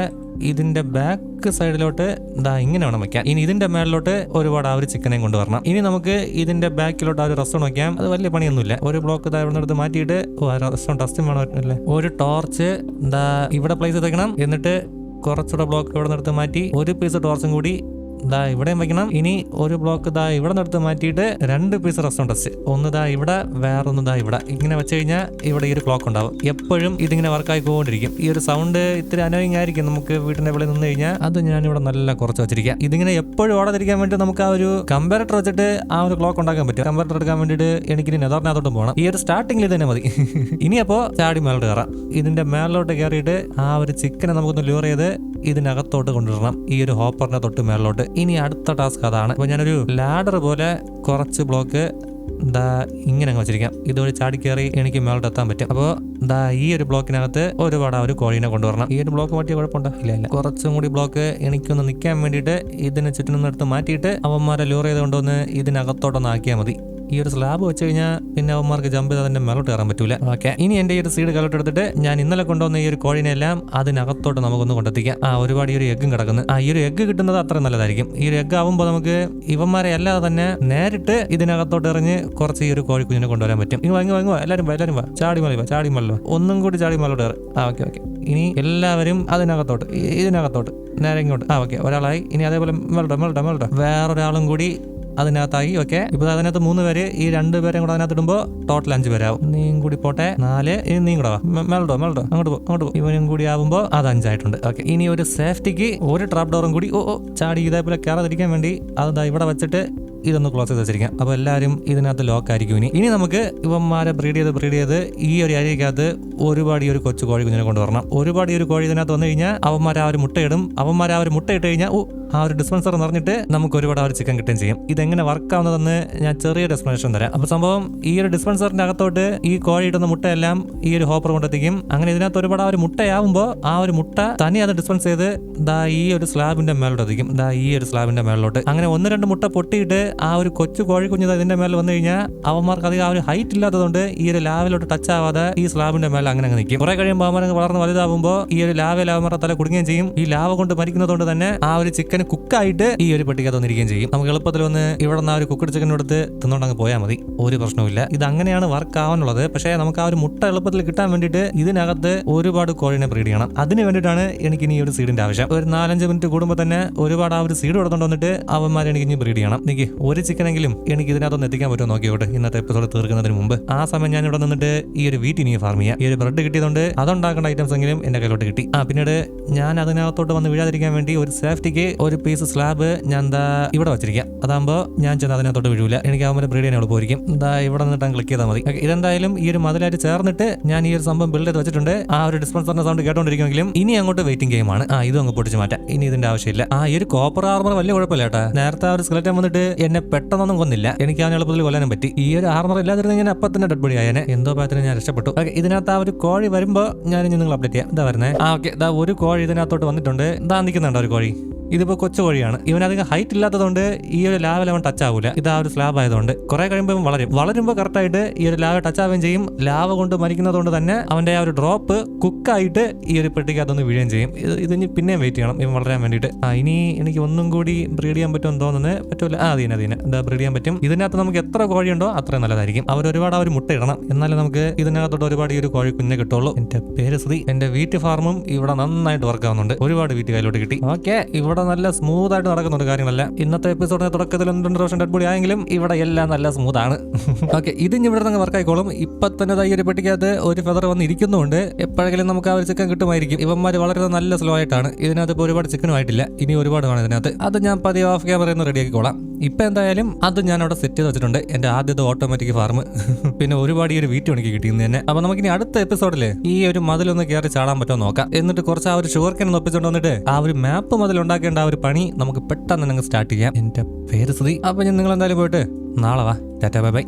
ഇതിന്റെ ബാക്ക് സൈഡിലോട്ട് ദാ ഇങ്ങനെ വേണം വെക്കാം ഇനി ഇതിന്റെ മേളിലോട്ട് ഒരുപാട് ആ ഒരു ചിക്കനെയും കൊണ്ടുവരണം. ഇനി നമുക്ക് ഇതിന്റെ ബാക്കിലോട്ട് ആ ഒരു റെസ്റ്റോറന്റ് വെക്കാം. അത് വലിയ പണിയൊന്നുമില്ല. ഒരു ബ്ലോക്ക് എടുത്ത് മാറ്റിയിട്ട് റെസ്റ്റോറന്റ് ടെസ്റ്റും വേണം അല്ലേ? ഒരു ടോർച്ച് ദാ ഇവിടെ പ്ലേസ് ചെയ്തേക്കണം എന്നിട്ട് കുറച്ചുകൂടെ ബ്ലോക്ക് ഇവിടെ എടുത്ത് മാറ്റി ഒരു പീസ് ടോർച്ചും കൂടി ദാ ഇവിടെയും വെക്കണം. ഇനി ഒരു ബ്ലോക്ക് ദാ ഇവിടെ നിന്ന് എടുത്ത് മാറ്റിയിട്ട് രണ്ട് പീസ് റെസ്റ്റോറന്റ് ടെസ്റ്റ് ഒന്ന് ദാ ഇവിടെ വേറൊന്ന് ദാ ഇവിടെ. ഇങ്ങനെ വെച്ച് കഴിഞ്ഞാൽ ഇവിടെ ഈ ഒരു ക്ലോക്ക് ഉണ്ടാവും. എപ്പോഴും ഇതിങ്ങനെ വർക്കായി പോകൊണ്ടിരിക്കും ഈ ഒരു സൗണ്ട് ഇത്തിരി അനോയിങ് ആയിരിക്കും നമുക്ക് വീട്ടിന്റെ വെളിയിൽ നിന്ന് കഴിഞ്ഞാൽ. അത് ഞാനിവിടെ നല്ല കുറച്ച് വെച്ചിരിക്കാം. ഇതിങ്ങനെ എപ്പോഴും ഓടാതിരിക്കാൻ വേണ്ടി നമുക്ക് ആ ഒരു കമ്പാരറ്റർ വെച്ചിട്ട് ആ ഒരു ക്ലോക്ക് ഉണ്ടാക്കാൻ പറ്റും. കമ്പാരറ്റർ എടുക്കാൻ വേണ്ടിയിട്ട് എനിക്ക് ഇനി നെതറിനകത്തോട്ട് പോകണം. ഈ ഒരു സ്റ്റാർട്ടിങ്ങിൽ തന്നെ മതി. ഇനി അപ്പോൾ ചാടി മേലോട്ട് കയറാം. ഇതിന്റെ മേളിലോട്ട് കയറിയിട്ട് ആ ഒരു ചിക്കനെ നമുക്കൊന്ന് ലൂർ ചെയ്ത് ഇതിനകത്തോട്ട് കൊണ്ടുവരണം. ഈ ഒരു ഹോപ്പറിന്റെ തൊട്ട് മേളിലോട്ട്. ഇനി അടുത്ത ടാസ്ക് അതാണ്. അപ്പോൾ ഞാനൊരു ലാഡർ പോലെ കുറച്ച് ബ്ലോക്ക് ദാ ഇങ്ങനെ അങ്ങ് വെച്ചിരിക്കാം. ഇതുവഴി ചാടി കയറി എനിക്ക് മേളോട്ട് എത്താൻ പറ്റും. അപ്പോൾ ദാ ഈ ഒരു ബ്ലോക്കിനകത്ത് ഒരുപാട് ഒരു കോഴീനെ കൊണ്ടുവരണം. ഈ ഒരു ബ്ലോക്ക് മാറ്റിയ കുഴപ്പമുണ്ടോ? ഇല്ല ഇല്ല. കുറച്ചും കൂടി ബ്ലോക്ക് എനിക്കൊന്ന് നിൽക്കാൻ വേണ്ടിയിട്ട് ഇതിനെ ചുറ്റിനൊന്നെടുത്ത് മാറ്റിയിട്ട് അവന്മാരെ ലൂർ ചെയ്ത് കൊണ്ടുവന്ന് ഇതിനകത്തോട്ടൊന്ന് ആക്കിയാൽ മതി. ഈ ഒരു സ്ലാബ് വെച്ച് കഴിഞ്ഞാൽ പിന്നെ അവന്മാർക്ക് ജമ്പ് ചെയ്ത് അതിന്റെ മേലോട്ട് കയറാൻ പറ്റൂല. ഓക്കെ. ഇനി എന്റെ ഈ ഒരു സീഡ് കലോട്ട് എടുത്തിട്ട് ഞാൻ ഇന്നലെ കൊണ്ടുവന്ന ഈ ഒരു കോഴിനെ എല്ലാം അതിനകത്തോട്ട് നമുക്കൊന്ന് കൊണ്ടെത്തിക്കാം. ആ ഒരുപാട് ഈ ഒരു എഗ്ഗും കിടക്കുന്നു. ആ ഈ ഒരു എഗ്ഗ് കിട്ടുന്നത് അത്ര നല്ലതായിരിക്കും. ഈ ഒരു എഗ്ഗ് ആവുമ്പോൾ നമുക്ക് ഇവന്മാരെ അല്ലാതെ തന്നെ നേരിട്ട് ഇതിനകത്തോട്ട് ഇറങ്ങി കുറച്ച് ഈ ഒരു കോഴി കുഞ്ഞിനെ കൊണ്ടുവരാൻ പറ്റും. ഇനി വാങ്ങി വാങ്ങുക എല്ലാവരും വാ. എല്ലാവരും വാ ചാടി മലി വാ. ചാടി മല്ലോ ഒന്നും കൂടി ചാടി മലോട്ട് കയറി ആ ഓക്കെ ഓക്കെ. ഇനി എല്ലാവരും അതിനകത്തോട്ട് ഇതിനകത്തോട്ട് നേരെ ഇങ്ങോട്ട്. ആ ഓക്കെ. ഒരാളായി. ഇനി അതേപോലെ മെൽഡോ മെൽഡോ മെൽഡോ. വേറൊരാളും കൂടി അതിനകത്തായി ഓക്കെ ഇപ്പൊ അതിനകത്ത് മൂന്ന് പേര് ഈ രണ്ട് പേരെയും കൂടെ അതിനകത്ത് ഇടുമ്പോ ടോട്ടൽ അഞ്ച് പേരാവും. നീയും കൂടി പോട്ടെ നാല് നീയും കൂടെ മെൽഡോ മെൽഡോ അങ്ങോട്ട് പോ അങ്ങോട്ട് പോ. ഇവനും കൂടി ആവുമ്പോ അത് അഞ്ചായിട്ടുണ്ട് ഓക്കെ ഇനി ഒരു സേഫ്റ്റിക്ക് ഒരു ട്രാപ്പ് ഡോറും കൂടി ഓ ചാടി ഇതേപോലെ കയറാതിരിക്കാൻ വേണ്ടി അത് ഇവിടെ വെച്ചിട്ട് ഇതൊന്ന് ക്ലോസ് ചെയ്ത് വെച്ചിരിക്കാം. അപ്പോൾ എല്ലാവരും ഇതിനകത്ത് ലോക്ക് ആയിരിക്കും ഇനി. ഇനി നമുക്ക് ഇവന്മാരെ ബ്രീഡ് ചെയ്ത് ബ്രീഡ് ചെയ്ത് ഈ ഒരു അരിക്കകത്ത് ഒരുപാട് ഈ ഒരു കൊച്ചു കോഴി കുഞ്ഞിനെ കൊണ്ടുവരണം. ഒരുപാട് ഈ ഒരു കോഴി ഇതിനകത്ത് വന്നു കഴിഞ്ഞാൽ അവന്മാർ ആ ഒരു മുട്ടയിടും. അവന്മാർ ആ ഒരു മുട്ടയിട്ട് കഴിഞ്ഞാൽ ഓ ആ ഒരു ഡിസ്പെൻസർ നിറഞ്ഞിട്ട് നമുക്ക് ഒരുപാട് ആ ഒരു ചിക്കൻ കിട്ടുകയും ചെയ്യും. ഇതെങ്ങനെ വർക്ക് ആവുന്നതെന്ന് ഞാൻ ചെറിയൊരു എക്സ്പ്ലനേഷൻ തരാം. അപ്പോൾ സംഭവം ഈ ഒരു ഡിസ്പെൻസറിന്റെ അകത്തോട്ട് ഈ കോഴി ഇടുന്ന മുട്ടയെല്ലാം ഈ ഒരു ഹോപ്പർ കൊണ്ടെത്തിക്കും. അങ്ങനെ ഇതിനകത്ത് ഒരുപാട് ആ ഒരു മുട്ടയാവുമ്പോൾ ആ ഒരു മുട്ട തനി അത് ഡിസ്പെൻസ് ചെയ്ത് ദാ ഈ ഒരു സ്ലാബിന്റെ മേലോട്ട് എത്തിക്കും. ദാ ഈ ഒരു സ്ലാബിന്റെ മേളിലോട്ട്. അങ്ങനെ ഒന്ന് രണ്ട് മുട്ട പൊട്ടിയിട്ട് ആ ഒരു കൊച്ചു കോഴി കുഞ്ഞ് ദാ ഇതിന്റെ മേലെ വന്നു കഴിഞ്ഞാൽ അവന്മാർക്ക് അധികം ആ ഒരു ഹൈറ്റ് ഇല്ലാത്തതുകൊണ്ട് ഈ ഒരു ലാവിലോട്ട് ടച്ച് ആവാതെ ഈ സ്ലാബിന്റെ മേലെ അങ്ങനെ അങ്ങ് നിൽക്കും കുറെ കഴിയുമ്പോൾ അവന്മാർ വളർന്ന് വലുതാവുമ്പോൾ ഈ ഒരു ലാവ് ലാവന്മാരുടെ തല കുടുങ്ങുകയും ചെയ്യും. ഈ ലാവ കൊണ്ട് മരിക്കുന്നതുകൊണ്ട് തന്നെ ആ ഒരു ചിക്കൻ കുക്കായിട്ട് ഈ ഒരു പട്ടിക തന്നിരിക്കുകയും ചെയ്യും. നമുക്ക് എളുപ്പത്തിൽ വന്ന് ഇവിടെ നിന്ന് ആ ഒരു കുക്കഡ് ചിക്കൻ എടുത്ത് തിന്നോണ്ടങ്ങ് പോയാൽ മതി. ഒരു പ്രശ്നവുമില്ല. ഇത് അങ്ങനെയാണ് വർക്ക് ആവാനുള്ളത്. പക്ഷേ നമുക്ക് ആ ഒരു മുട്ട എളുപ്പത്തിൽ കിട്ടാൻ വേണ്ടിയിട്ട് ഇതിനകത്ത് ഒരുപാട് കോഴിനെ ബ്രീഡ് ചെയ്യണം അതിന് വേണ്ടിയിട്ടാണ് എനിക്ക് ഇനി ഒരു സീഡിന്റെ ആവശ്യം. ഒരു നാലഞ്ച് മിനിറ്റ് കൂടുമ്പോൾ തന്നെ ഒരുപാട് ആ ഒരു സീഡ് കൊടുത്തോണ്ട് വന്നിട്ട് അവന്മാരെ എനിക്ക് ഇനി ബ്രീഡ് ചെയ്യണം. എനിക്ക് ഒരു ചിക്കനെങ്കിലും എനിക്ക് ഇതിനകത്തൊന്ന് എത്തിക്കാൻ പറ്റുമോ നോക്കിയോട്ട്. ഇന്നത്തെ എപ്പിസോഡ് തീർക്കുന്നതിന് മുമ്പ്. ആ സമയം ഞാൻ ഇവിടെ നിന്നിട്ട് ഈ ഒരു വീട്ടിൽ ഇനി ഫാർം ചെയ്യാം. ഈ ഒരു ബ്രെഡ് കിട്ടിയതുകൊണ്ട് അതുണ്ടാക്കേണ്ട ഐറ്റംസ് എങ്കിലും എന്റെ കയ്യിലോട്ട് കിട്ടി. ആ പിന്നീട് ഞാൻ അതിനകത്തോട്ട് വന്ന് വീഴാതിരിക്കാൻ വേണ്ടി ഒരു സേഫ്റ്റിക്ക് പീസ് സ്ലാബ് ഞാൻ എന്താ ഇവിടെ വെച്ചിരിക്കാം. അതാകുമ്പോൾ ഞാൻ ചെന്ന് അതിനകത്തോട്ട് വിഴുവില്ല എനിക്ക് ആകുമ്പോൾ ബ്രീഡ് ചെയ്യാൻ എളുപ്പമായിരിക്കും എന്താ ഇവിടെ നിന്നിട്ട് ക്ലിക്ക് ചെയ്താൽ മതി. ഇതെന്തായാലും ഈ ഒരു മതിലായിട്ട് ചേർന്നിട്ട് ഞാൻ ഈ ഒരു സംഭവം ബിൽഡ് ചെയ്ത് വെച്ചിട്ടുണ്ട്. ആ ഒരു ഡിസ്പെൻസറിന്റെ സൗണ്ട് കേട്ടോണ്ടിരിക്കുമെങ്കിലും ഇനി അങ്ങോട്ട് വെയിറ്റിംഗ് ഗെയിമാണ് ആ ഇതും അങ്ങ് പൊട്ടിച്ച് മാറ്റാം. ഇനി ഇതിന്റെ ആവശ്യമില്ല. ആ ഈ ഒരു കോപ്പർ ആർമർ വലിയ കുഴപ്പമില്ല കേട്ടോ. നേരത്തെ ആ ഒരു സ്കെലറ്റം വന്നിട്ട് എന്നെ പെട്ടെന്നൊന്നും കൊന്നില്ല. എനിക്ക് അവൻ എളുപ്പത്തിൽ കൊല്ലാനും പറ്റി. ഈ ഒരു ആർമർ ഇല്ലാതിരുന്ന ഞാൻ അപ്പം തന്നെ ഡെഡ് ബോഡി എന്തോ പാത്തിന് ഞാൻ രക്ഷപ്പെട്ടു. ഓക്കെ ഇതിനകത്ത് ആ ഒരു കോഴി വരുമ്പോൾ ഞാൻ നിങ്ങൾ അപ്ഡേറ്റ് ചെയ്യാം. ഇതാ വരുന്നത് ആ ഓക്കെ ഒരു കോഴി ഇതിനകത്തോട്ട് വന്നിട്ടുണ്ട്. ഇതാ നിൽക്കുന്നുണ്ടോ ഒരു കോഴി? ഇതിപ്പോ കൊച്ചു കോഴിയാണ്. ഇവനധികം ഹൈറ്റ് ഇല്ലാത്തതുകൊണ്ട് ഈ ഒരു ലാവൽ അവൻ ടച്ച് ആവില്ല ഇത് ആ ഒരു സ്ലാബ് ആയതുകൊണ്ട്. കുറെ കഴിയുമ്പോൾ ഇവൻ വളരും. വളരുമ്പോൾ കറക്റ്റായിട്ട് ഈ ഒരു ലാവ ടച്ച് ആവുകയും ചെയ്യും. ലാവ കൊണ്ട് മരിക്കുന്നതുകൊണ്ട് തന്നെ അവന്റെ ആ ഒരു ഡ്രോപ്പ് കുക്കായിട്ട് ഈ ഒരു പെട്ടിക്കകത്തൊന്ന് വീഴുകയും ചെയ്യും. ഇത് ഇതിന് പിന്നെയും വെയിറ്റ് ചെയ്യണം ഇവൻ വളരാൻ വേണ്ടിയിട്ട്. ആ ഇനി എനിക്ക് ഒന്നും കൂടി ബ്രീഡ് ചെയ്യാൻ പറ്റുമെന്ന് തോന്നുന്നത് പറ്റൂല. ആ അതിനെ അതിനെ. എന്താ ബ്രീഡ് ചെയ്യാൻ പറ്റും. ഇതിനകത്ത് നമുക്ക് എത്ര കോഴിയുണ്ടോ അത്രയും നല്ലതായിരിക്കും. അവർ ഒരുപാട് അവർ മുട്ട ഇടണം. എന്നാലേ നമുക്ക് ഇതിനകത്തോട്ട് ഒരുപാട് ഈ ഒരു കോഴി കുഞ്ഞെ കിട്ടുള്ളൂ. എന്റെ പേര് ശ്രീ എന്റെ വീറ്റ് ഫാർമും ഇവിടെ നന്നായിട്ട് വർക്ക് ആവുന്നുണ്ട്. ഒരുപാട് വീറ്റ് കയ്യിലോട്ട് കിട്ടി. ഓക്കെ ഇവിടെ ഇവിടെ നല്ല സ്മൂത്ത് ആയിട്ട് നടക്കുന്നുണ്ട് കാര്യങ്ങളല്ല. ഇന്നത്തെ എപ്പിസോഡിന് തുടക്കത്തിൽ ഒന്ന് രണ്ട് പ്രാവശ്യം ഡെഡ് ബോഡി ആയെങ്കിലും ഇവിടെ എല്ലാം നല്ല സ്മൂത്ത് ആണ് ഓക്കെ ഇതിന് ഇവിടെ നിന്ന് വർക്ക് ആയിക്കോളും. ഇപ്പൊ തന്നെ ഈ ഒരു പെട്ടിക്കകത്ത് ഒരു ഫെദർ വന്നിരിക്കുന്നുണ്ട് എപ്പോഴെങ്കിലും നമുക്ക് ആ ഒരു ചിക്കൻ കിട്ടുമായിരിക്കും. ഇവന്മാർ വളരെ നല്ല സ്ലോ ആയിട്ടാണ്. ഇതിനകത്ത് ഇപ്പോൾ ഒരുപാട് ചിക്കനും ആയിട്ടില്ല. ഇനി ഒരുപാട് വേണം ഇതിനകത്ത്. അത് ഞാൻ പതിവ് ഓഫ് ക്യാമറ ഒന്ന് റെഡിയാക്കിക്കോളാം ഇപ്പൊ എന്തായാലും അത് ഞാൻ അവിടെ സെറ്റ് ചെയ്ത് വെച്ചിട്ടുണ്ട്. എന്റെ ആദ്യത്തെ ഓട്ടോമാറ്റിക് ഫാർമ് പിന്നെ ഒരുപാട് ഈ ഒരു വീറ്റ് എനിക്ക് കിട്ടിയെന്ന് തന്നെ അപ്പൊ നമുക്കിനി അടുത്ത എപ്പിസോഡിൽ ഈ ഒരു മതിലൊന്ന് കയറി ചാടാൻ പറ്റുമോ നോക്കാം. എന്നിട്ട് കുറച്ച് ആ ഒരു ഷുഗർ കെൻ ഒപ്പിച്ചുകൊണ്ട് വന്നിട്ട് ആ ഒരു മാപ്പ് മതിൽ ഉണ്ടാക്കേണ്ട ആ ഒരു പണി നമുക്ക് പെട്ടെന്ന് തന്നെ സ്റ്റാർട്ട് ചെയ്യാം. എന്റെ പേര് ശ്രീ അപ്പൊ ഞാൻ നിങ്ങൾ എന്തായാലും പോയിട്ട് നാളെ വാ. ടാറ്റാ ബൈ ബൈ.